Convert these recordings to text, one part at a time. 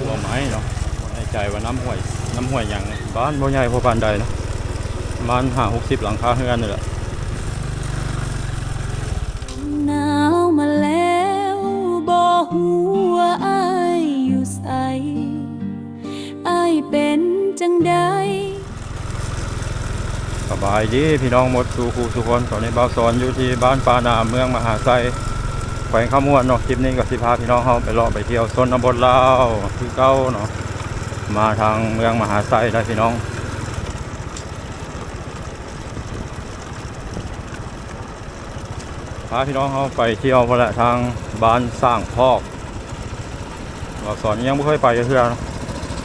หัวไม้เนาะบ่แน่ใจว่าน้ำห้วย น้ำห้วยหยังบ้านบ่ใหญ่พอปานใดเนาะประมาณ5-60หลังคาเรือนนี่แหละหนาวมาแล้วบ่ฮู้ว่าอายอยู่ไสอายเป็นจังใดสบายดีพี่น้องหมดสู่ครูทุกคนตอนนี้บ่าวสอนอยู่ที่บ้านปานาเมืองมหาไซ แขวงขมวนเนาะคลิปนี้ก็สิพาพี่น้องเฮาไปเลาะไปเที่ยวชนบทลาวคือเก่าเนาะมาทางเมืองมหาไซได้พี่น้องพาพี่น้องเขาไปเที่ยวพนแหละทางบ้านสร้างพอกเราสอนยังไม่เคยไปเทื่อเนา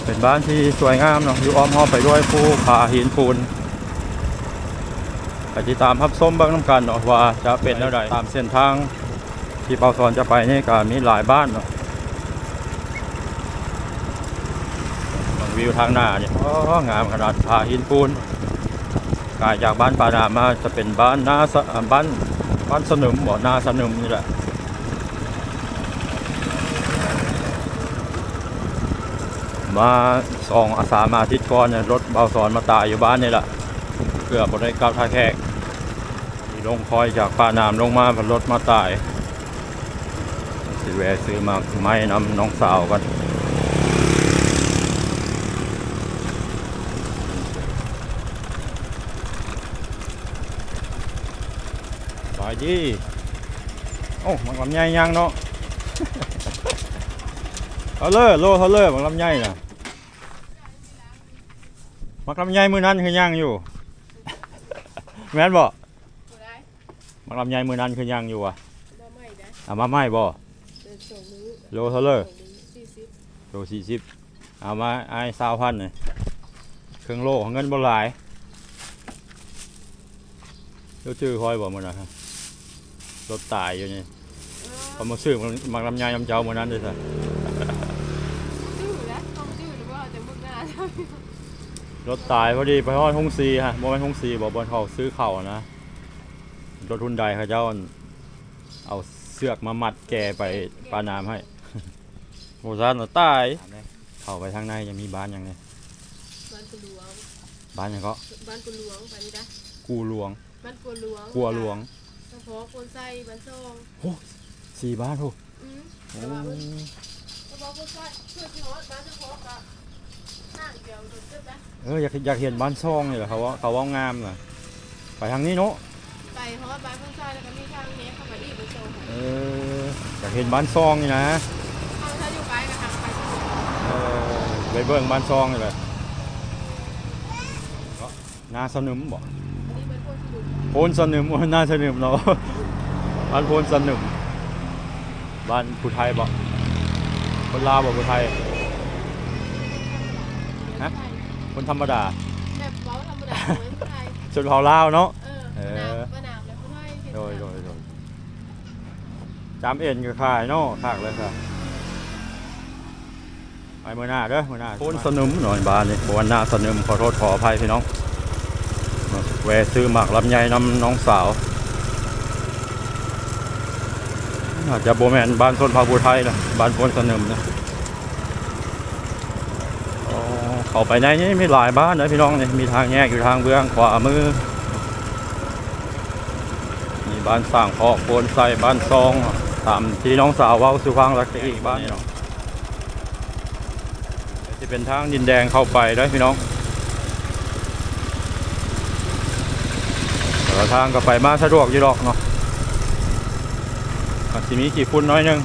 เป็นบ้านที่สวยงามเนาะอยู่อ้อมห้อมไปด้วยภูผาหินปูนไปติดตามพับส้มบ้างน้ำกันเนาะว่าจะเป็นแล้วใดตามเส้นทาง ที่เปาสอนจะไปนี่ก็มีหลายบ้านเนาะวิวทางหน้าเนี่ยโอ้งามขนาดผาหินปูนกายจากบ้านปานามาจะเป็นบ้านนาสะอ่าบ้านบ้านสนึมบ่อนาสนึมนี่แหละมาสองอาสามาทิตย์ก่อนเนี่ยรถเบาสอนมาตายอยู่บ้านนี่แหละเกือบบได้กลับท่าแขกที่ลงคอยจากป่านามลงมาพันรถมาตาย สิแวะซื้อมาไม้นำน้องสาวกันไปดีโอ้มันลำไยยังเนาะเขาเลอโลเขาเลอมันลำไยน่ะมักลำไยมือนั้นคือย่างอยู่ แม่นบ่กูได้มักลำไยมือนั้นคือย่างอยู่อะบ่ไม่ได้เอามาไม่บ่เดินส่งมือ โลเท่าเลอส่งมือสี่สิบโลสี่สิบเอามาไอ้สาวพันเลยเครื่องโลเงินบ่หลายเดี๋ยวชื่อคอยบอกมันนะครับรถตายอยู่นี่เออเขามาซื้อมันมักลำไยลำเจ้ามือนั้นเลยสิดื้อแล้วต้องดื้อหรือว่าจะมึกหน้าใช่รถตายพอดีไปฮอดฮงซีฮะบ่แม่นฮงซีบอกบนเขาซื้อเข่าวนะรถทุนใดเขาเจ้าเอา เสือกมามัดแกไปปาน้ำให้โหซานตายเข้าไปทางในยังมีบ้านยังไงบ้านกูหลวงบ้านยังก็บ้านกูหลวงไปนี่ได้กูหลวงบ้านกูหลวงกัวหลวงเฉพาะคนไส้บ้านซองสี่บ้านโหอืมโอ้แต่ว่ามันเฉพาะคนไส้เพื่อที่ฮอดบ้านเฉพาะกับห้างเดียวโดนเจ็บนะเอออยากอยากเห็นบ้านช่องนี่แหละเขาว่าเขาว่างามน่ะไปทางนี้เนาะไปฮอดบ้านคนไส้แล้วก็มีทางเนี้ยเข้ามา อีกไปโชว์เอออยากเห็นบ้านช่องนี่นะทางถ้าอยู่ไปกับทางไปที่เออไปเบิ่งบ้านช่องนี่แหละก็นาสนึมบ่อันนี้เป็นพวกที่ดูโพนสนึมน่าสนึมเนาะบ้านโพนสนึมบ้านผู้ไทยบ่คนลาวบ่ผู้ไทยฮะคนธรรมดาแบบเว้าธรรมดาเหมือนผู้ไทยชนเผ่าลาวเนาะ จำเอ็นก็ขายเนาะขากเลยค่ะไปเมื่อหน้าเด้อเมื่อหน้าโพนสนึมหน่อยบ้านนี่บวันหน้าสนึมขอโทษขออภัยพี่น้องแวะซื้อหมากลำไยน้ำน้องสาวอาจจะโบแมนบ้านส้นพาบูไทยนะบ้านโพนสนึมนะเข้าไปในนี้มีหลายบ้านนะพี่น้องนี่มีทางแยกอยู่ทางเบื้องขวามือมีบ้านสร้างเพาะโคนใส่บ้านซอง ตามที่น้องสาวว้าสุฟังรักอีกบ้านนี่เนาะที่เป็นทางดินแดงเข้าไปได้พี่น้องแต่ทางก็ไปมาสะดวกอยู่หรอกเนาะอาจจะมีกี่ฝุ่นน้อยหนึง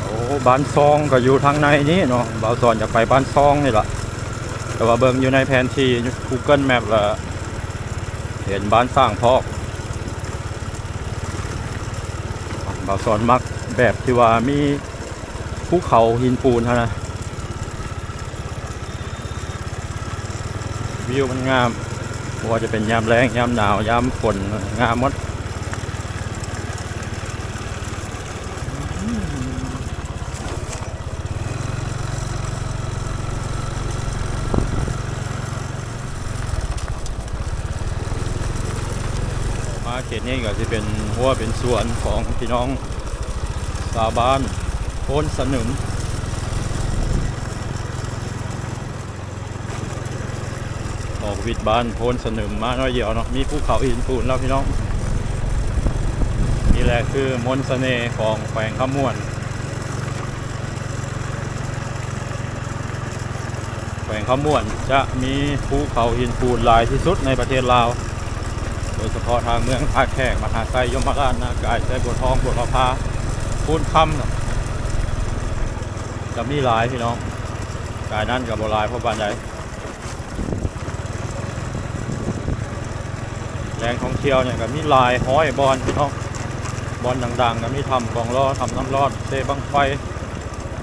โอ้บ้านซองก็อยู่ทางในนี้เนาะบ่าวสอนจะไปบ้านซองนี่แหละแต่ว่าเบิ่งอยู่ในแผนที่ Google Map ละเห็นบ้านสร้างพอก บาวสอนมักแบบที่ว่ามีภูเขาหินปูนเท่านะวิวมันงามว่าจะเป็นยามแรงยามหนาวยามฝนงามหมด เขตนี้ก็จะเป็นหัวเป็นสวนของพี่น้องสาบานโพนสนึมออกวิดบ้านโพนสนึมมาน้อยเดียวเนาะมีภูเขาหินปูนแล้วพี่น้อง นี่แหละคือมนต์เสน่ห์ของแขวงขมวนแขวงขมวนจะมีภูเขาหินปูนหลายที่สุดในประเทศลาว โดยเฉพาะทางเมืองท่าแขกมหาไซยมราชนากายใจบัวทองบัวประพาพูนคำนะจะมีหลายพี่น้องกายนั่นกับโบหลายเพราะบ้านใดแหล่งท่องเที่ยวเนี่ยก็มีลายห้อยบอลพี่น้องบอลดังๆก็มีทำกองล้อทำน้ำรอดเซบังไฟ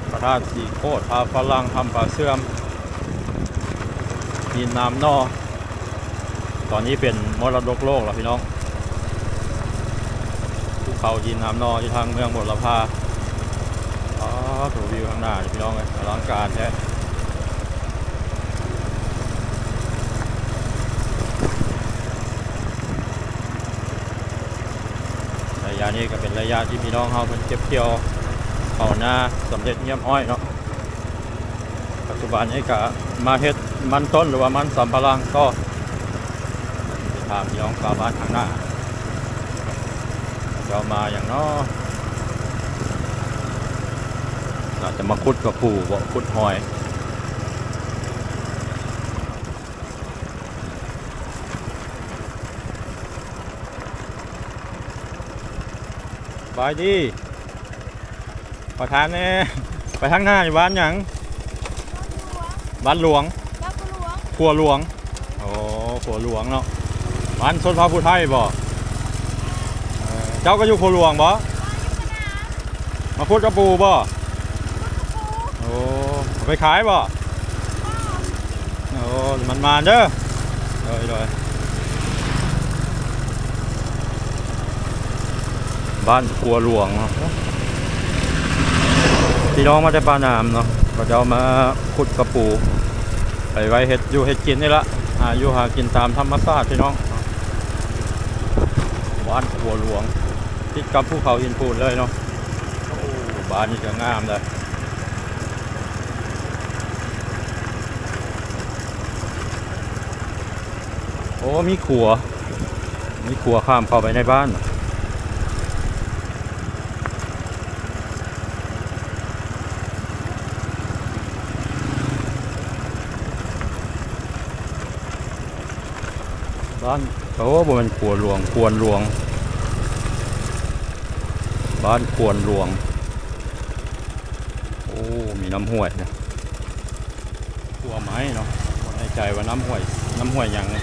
พระธาตุสีโคตรพาฝรั่งทำปลาเสื่อมมีน้ำนอ ตอนนี้เป็นมรดกโลกแล้วพี่น้องภูเขายินน้ำนอที่ทางเมืองบทละพาอ๋อถูวิวข้างหน้าพี่น้องเลยอลังการแท้ระยะนี้ก็เป็นระยะที่พี่น้องเขาเป็นเก็บเกี่ยวเขาหน้าสำเร็จเงียบอ้อยเนาะปัจจุบันนี้ก็มาเฮ็ดมันต้นหรือว่ามันสำปะหลังก็ ไปถามพี่น้องชาวบ้านข้างหน้าจะเอามาอย่างน้ออาจจะมาคุดกับผู้บ่คุดหอยบายดีขอทานแน่ไปทางหน้าอยู่บ้านหยังบ้านหลวงบ้านหลวงครัวหลวง โอ้ครัวหลวงเนาะ บ้านชนพระผู้ไทยบ่เออเจ้าก็อยู่ครัวหลวงบ่มาพูดกับปูบ่โอ้เอาไปขายบ่โอ้มันมาเด้อโดยโดยบ้านครัวหลวงเนาะพี่น้องมาจากปานามเนาะก็จะเอามาขุดกระปูไปไว้เห็ดอยู่เห็ดกินนี่ละหาอยู่หากินตามธรรมชาติพี่น้อง บ้านขัวหลวงติดกับภูเขาหินปูนเลยเนาะบ้านนี้ก็งามเลยโอ้ มีขัว มีขัวข้ามเข้าไปในบ้าน บ้าน เขาว่าบ่แมันขัวหลวงควรหลวง บ้านควรหลวง โอ้ มีน้ำห้วยนะขัวไม้เนาะบ่แน่ใจว่าน้ำห้วย น้ำห้วยยังเอ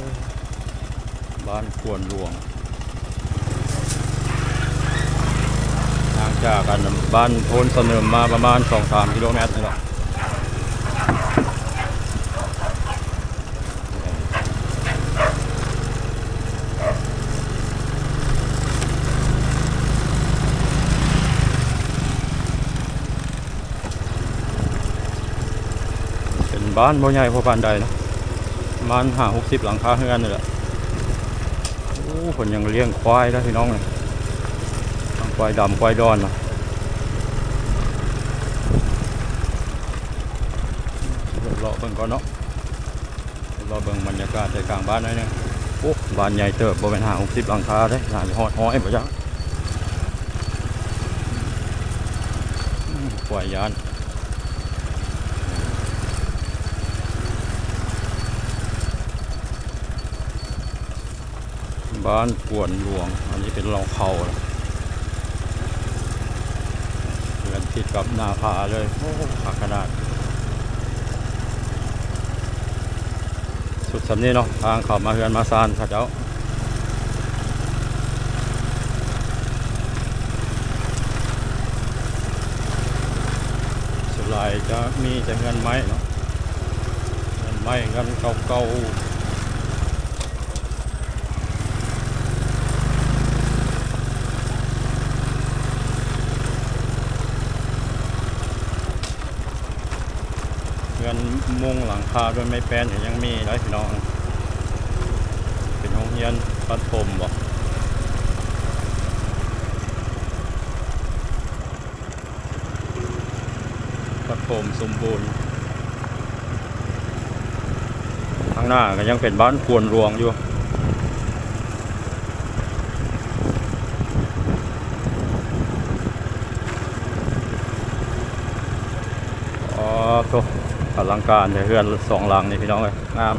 อบ้านควรหลวงทางจากกันบ้านโพนเสนมมาประมาณ2-3กิโลเมตรนี่แหละ บ้านบ่ใหญ่พอปานใดนะมาณห้าหกสิบหลังคาเฮือนนี่แหละโอ้คนยังเลี้ยงควายแล้วพี่น้องเลยทั้งควายดำควายดอนนะเหรอเบิ่งก่อนเนาะเดี๋ยวรอเบิ่งบรรยากาศใจกลางบ้านหน่อยนึงโอ้บ้านใหญ่เติบบ่เป็นห้าหกสิบหลังคาเด้น่าจะฮอดห้อยบ่จังควายยาน บ้านกวนหลวง อันนี้เป็นเราเขาแล้วเรือนติดกับหนาผาเลยโอ้ผักระดาษ สุดสำนี้เนาะทางเขามาเฮือนมาซานข้าเจ้าสุดลายจะมีแต่เงินไม้เนาะเงินไม้เงินเก่าๆ นมุงหลังคาด้วยไม่แป้นอย่างยังมีได้พี่น้อง เป็นห้องเรียนปัดผมบอกปัดผมสมบูรณ์ข้างหน้าก็ยังเป็นบ้านควรรวงอยู่哦，走。 อลังการเฮือนสองหลังนี่พี่น้องเลยงาม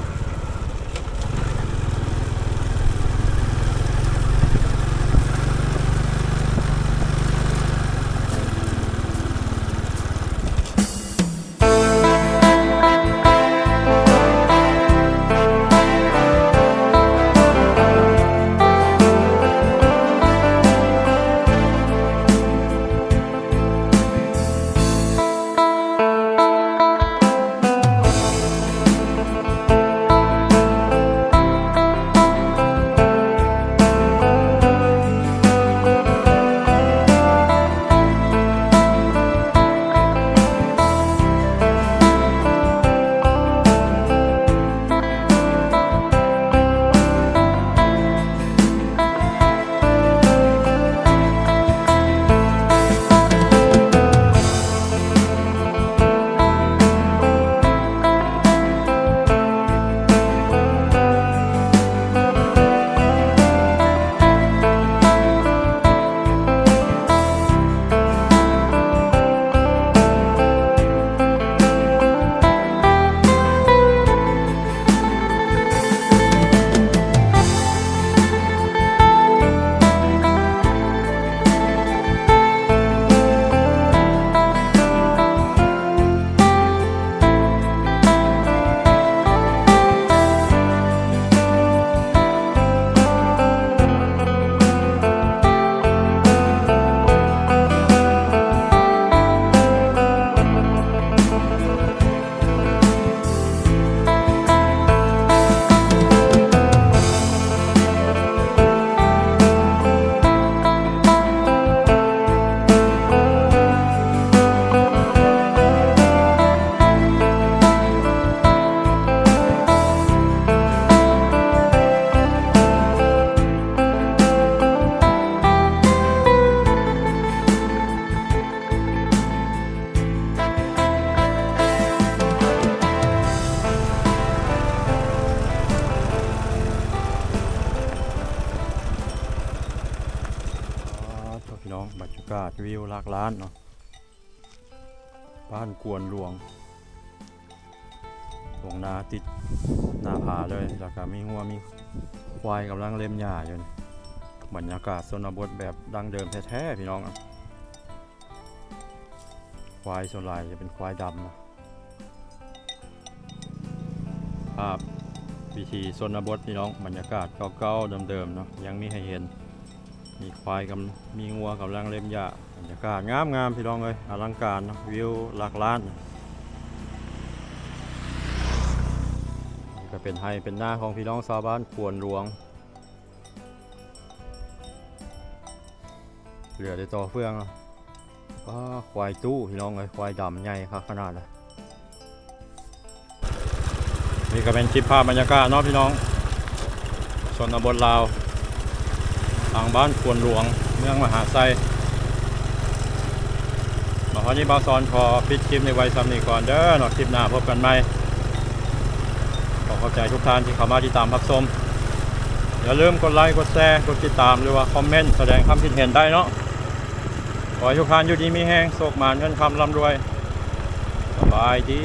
วนหลวงหลวงนาติดหน้าผาเลยแล้วก็มีหัวมีควายกำลังเล่มหญ้าอยู่นี่บรรยากาศชนบทแบบดั้งเดิมแท้ๆพี่น้องควายส่วนใหญ่จะเป็นควายดำนะภาพวิธีชนบทพี่น้องบรรยากาศเก่าๆเดิมๆเนาะยังมีให้เห็น มีควายกับมีงัวกำลังเล่มหญ้าบรรยากาศงามงามๆพี่น้องเลยอลังการวิวหลักล้านก็เป็นไฮเป็นหน้าของพี่น้องชาวบ้านควรหลวง เหลือได้ต่อเฟืองเนาะว้าควายตู้พี่น้องเลยควายดำใหญ่ครับขนาดเลยนี่ก็เป็นคลิปภาพบรรยากาศเนาะพี่น้องชนบทลาว ทางบ้านควรหลวง เมืองมหาไซมาพอนี้บาซอนขอปิดคลิปในว้ซ้ำนี้ก่อนเด้อเนาะคลิปหน้าพบกันใหม่ ขอขอบใจทุกท่านที่เข้ามาติดตามรับชมอย่าลืมกดไลค์กดแชร์กดติดตามหรือว่าคอมเมนต์แสดงความคิดเห็นได้เนาะขอให้ทุกท่านอยู่ดีมีแห้งโศกหมานเงินคำร่ำรวย สบายดี